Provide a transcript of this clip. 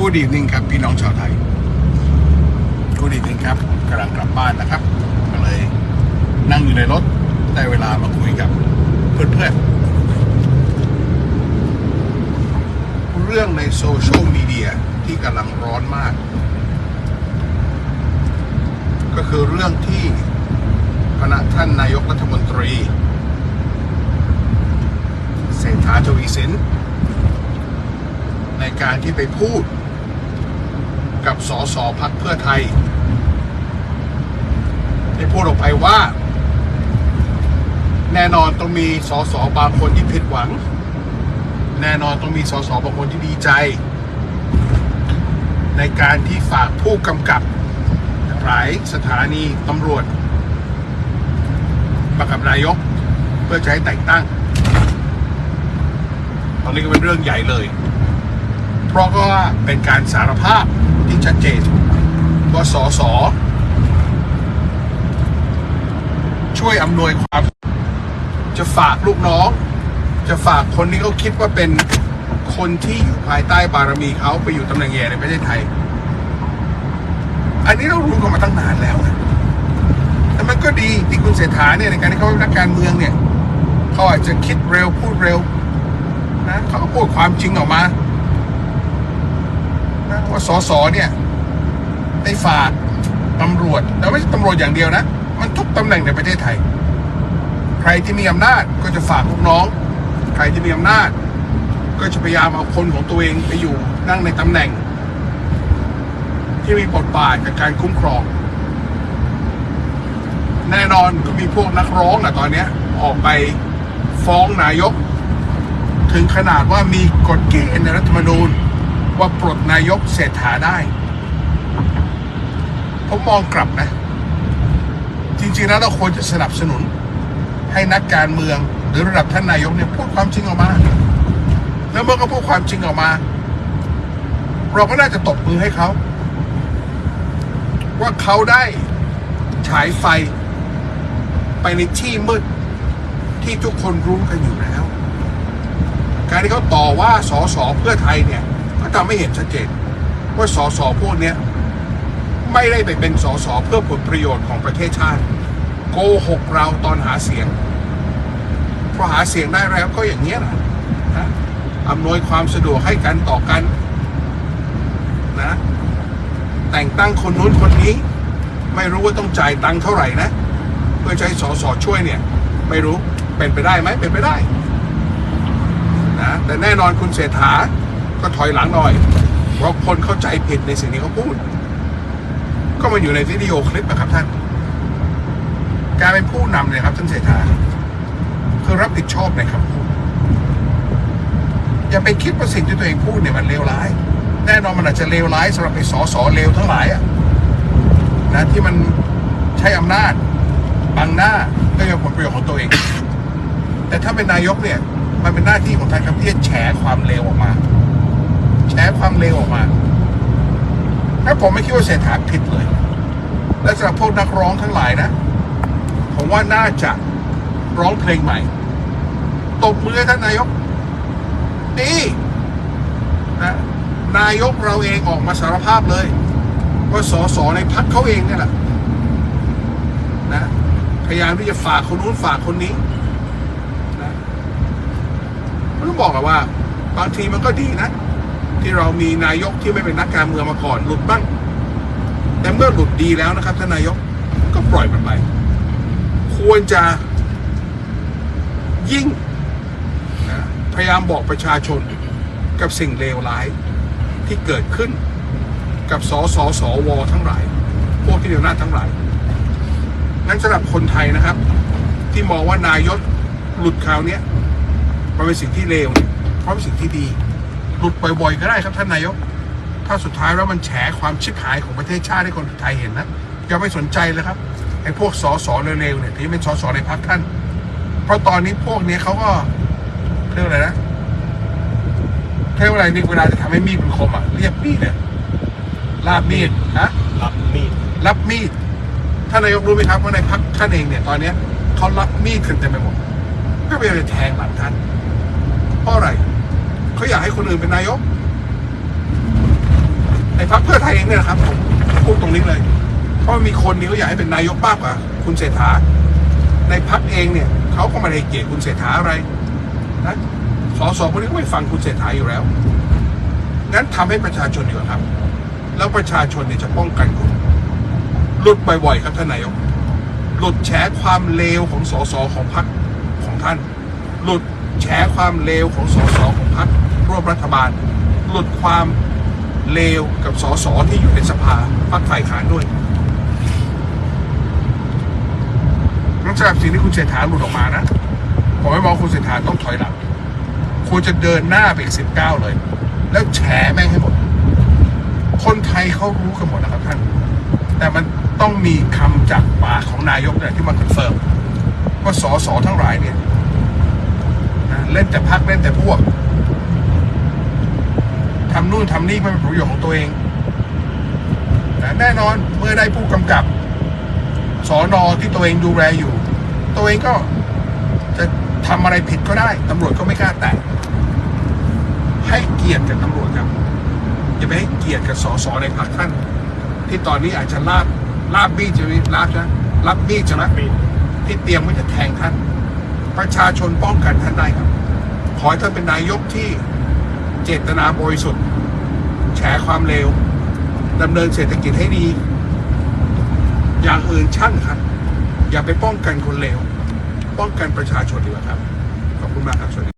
กูดีนิ่งครับพี่น้องชาวไทยกูดีนิ่งครับกำลังกลับบ้านนะครับ ก็เลยนั่งอยู่ในรถได้เวลามาคุยกับเพื่อนๆเรื่องในโซเชียลมีเดียที่กำลังร้อนมาก ก็คือเรื่องที่คณะท่านนายกรัฐมนตรีเศรษฐาทวีสินในการที่ไปพูด กับสสพักเพื่อไทย ได้พูดออกไปว่า แน่นอนต้องมีสสบางคนที่ผิดหวัง แน่นอนต้องมีสสบางคนที่ดีใจ ในการที่ฝากผู้กำกับหลายสถานีตำรวจมากับนายก เพื่อให้แต่งตั้ง ตอนนี้ก็เป็นเรื่องใหญ่เลย เพราะก็ว่าเป็นการสารภาพ ชัดเจนว่าสสช่วยอำนวยความ จะฝากลูกน้อง จะฝากคนที่เขาคิดว่าเป็นคนที่อยู่ภายใต้บารมีเขาไปอยู่ตำแหน่งใหญ่ในประเทศไทย อันนี้เรารู้กันมาตั้งนานแล้วนะแต่มันก็ดีที่คุณเศรษฐาเนี่ยในการที่เขาเป็นนักการเมืองเนี่ย เขาอาจจะคิดเร็วพูดเร็วนะเขาก็พูดความจริงออกมา นะว่าสสเนี่ยได้ฝากตำรวจแล้วไม่ใช่ตำรวจอย่างเดียวนะ มันทุกตำแหน่งในประเทศไทย ใครที่มีอำนาจก็จะฝากลูกน้อง ใครที่มีอำนาจ ก็จะพยายามเอาคนของตัวเองไปอยู่นั่งในตำแหน่ง ที่มีบทบาทกับการคุ้มครอง แน่นอนก็มีพวกนักร้องอะตอนนี้ออกไปฟ้องนายก ถึงขนาดว่ามีกฎเกณฑ์ในรัฐธรรมนูญ ว่าปลดนายกเศรษฐาได้ผมมองกลับนะ จริงๆแล้วเราควรจะสนับสนุน ให้นักการเมืองหรือระดับท่านนายกเนี่ยพูดความจริงออกมา แล้วเมื่อเขาพูดความจริงออกมา เราก็น่าจะตบมือให้เขา ว่าเขาได้ฉายไฟ ไปในที่มืดที่ทุกคนรู้กันอยู่แล้ว การที่เขาต่อว่าสสเพื่อไทยเนี่ย ก็ทำให้เห็นชัดเจน ว่าสสพวกเนี้ยไม่ได้ไปเป็นสสเพื่อผลประโยชน์ของประเทศชาติ โกหกเราตอนหาเสียงพอหาเสียงได้แล้วก็อย่างนี้ยแหละนะอำนวยความสะดวกให้กันต่อกันนะแต่งตั้งคนนู้นคนนี้ ไม่รู้ว่าต้องจ่ายตังค์เท่าไหร่นะเพื่อให้สอสอช่วยเนี่ย ไม่รู้เป็นไปได้ไหมเป็นไปได้นะแต่แน่นอนคุณเศรษฐา ก็ถอยหลังหน่อย เพราะคนเข้าใจผิดในสิ่งที่เขาพูด ก็มาอยู่ในวิดีโอคลิปนะครับท่าน การเป็นผู้นำเนี่ยครับท่านเศรษฐาคือรับผิดชอบในคำพูด อย่าไปคิดว่าสิ่งที่ตัวเองพูดเนี่ยมันเลวร้าย แน่นอนมันอาจจะเลวร้ายสำหรับไอ้สอสอเลวทั้งหลายอะนะที่มันใช้อำนาจบังหน้าเพื่อผลประโยชน์ของตัวเอง แต่ถ้าเป็นนายกเนี่ย มันเป็นหน้าที่ของท่านครับที่จะแฉความเลวออกมา แฉความเลวออกมาถ้าผมไม่คิดว่าเศรษฐาผิดเลย และสำหรับพวกนักร้องทั้งหลายนะ ผมว่าน่าจะร้องเพลงใหม่ ตบมือท่านนายก ดีนะนายกเราเองออกมาสารภาพเลย ว่าสสในพักเขาเองเนี่ยแหละนะพยายามที่จะฝากคนนู้นฝากคนนี้นะมันต้องบอกกันว่า บางทีมันก็ดีนะ ที่เรามีนายกที่ไม่เป็นนักการเมืองมาก่อนหลุดบ้าง แต่เมื่อหลุดดีแล้วนะครับท่านนายกก็ปล่อยมันไปควรจะยิ่งพยายามบอกประชาชนกับสิ่งเลวร้ายที่เกิดขึ้นกับสสสวทั้งหลาย พวกที่เดียวหน้าทั้งหลายงั้นสำหรับคนไทยนะครับ ที่มองว่านายกหลุดคราวนี้มันเป็นสิ่งที่เลวเพราะเป็นสิ่งที่ดี หลุดบ่อยๆก็ได้ครับท่านนายก ถ้าสุดท้ายแล้วมันแฉความชิบหายของประเทศชาติให้คนไทยเห็นนะอย่าไปสนใจเลยครับไอ้พวกสอสอเร็วๆเนี่ยที่เป็นสอสอในพรรคท่าน เพราะตอนนี้พวกเนี้ยเขาก็เรียกว่าอะไรนะเรียกว่าอะไรนี่เวลาจะทำให้มีดมันคมอะเรียบมีดเนี่ยลาบมีดฮะรับมีดรับมีดท่านนายกรู้ไหมครับว่าในพรรคท่านเองเนี่ยตอนเนี้ยเขารับมีดกันเต็มไปหมดก็ไปเลยแทงหลังท่านเพราะอะไร เขาอยากให้คนอื่นเป็นนายกพรรคเพื่อไทยเองเนี่ยนะครับผมพูดตรงนี้เลย เพราะมีคนนี้เขาอยากให้เป็นนายกมากกว่าคุณเศรษฐา ในพรรคเองเนี่ยเขาก็ไม่ได้เกลียดคุณเศรษฐาอะไรนะสสคนนี้ก็ไม่ฟังคุณเศรษฐาอยู่แล้วงั้นทำให้ประชาชนดีกว่าครับ แล้วประชาชนเนี่ยจะป้องกันคุณหลุดบ่อยๆครับท่านนายกหลุดแฉความเลวของสสของพรรคของท่าน หลุดแฉความเลวของสสของพรรค ร่วมรัฐบาล หลุดความเลวกับสสที่อยู่ในสภาพรรคฝ่ายค้านด้วยนอกจากสิ่งที่คุณเศรษฐาหลุดออกมานะ ผมไม่มองคุณเศรษฐาต้องถอยหลังควรจะเดินหน้าไปอีกสิบเก้าเลย แล้วแฉแม่งให้หมด คนไทยเขารู้กันหมดนะครับท่าน แต่มันต้องมีคำจากปากของนายกเนี่ยที่มาคอนเฟิร์มว่าสสทั้งหลายเนี่ยเล่นแต่พักเล่นแต่พวก ทำนู่นทำนี่เพื่อเป็นประโยชน์ของตัวเองแต่แน่นอนเมื่อได้ผู้กำกับสอนอที่ตัวเองดูแลอยู่ ตัวเองก็จะทำอะไรผิดก็ได้ตำรวจก็ไม่กล้าแตะให้เกียรติกับตำรวจครับอย่าไปให้เกียรติกับสสในพรรคท่าน ที่ตอนนี้อาจจะลาบลาบมีดจะลาบนะรับมีดใช่ไหมที่เตรียมไว้จะแทงท่าน ประชาชนป้องกันท่านได้ครับ ขอให้ท่านเป็นนายกที่ เจตนาบริสุทธิ์แฉความเลวดำเนินเศรษฐกิจให้ดี อย่างอื่นช่างครับ อย่าไปป้องกันคนเลวป้องกันประชาชนดีกว่าครับ ขอบคุณมากครับสวัสดี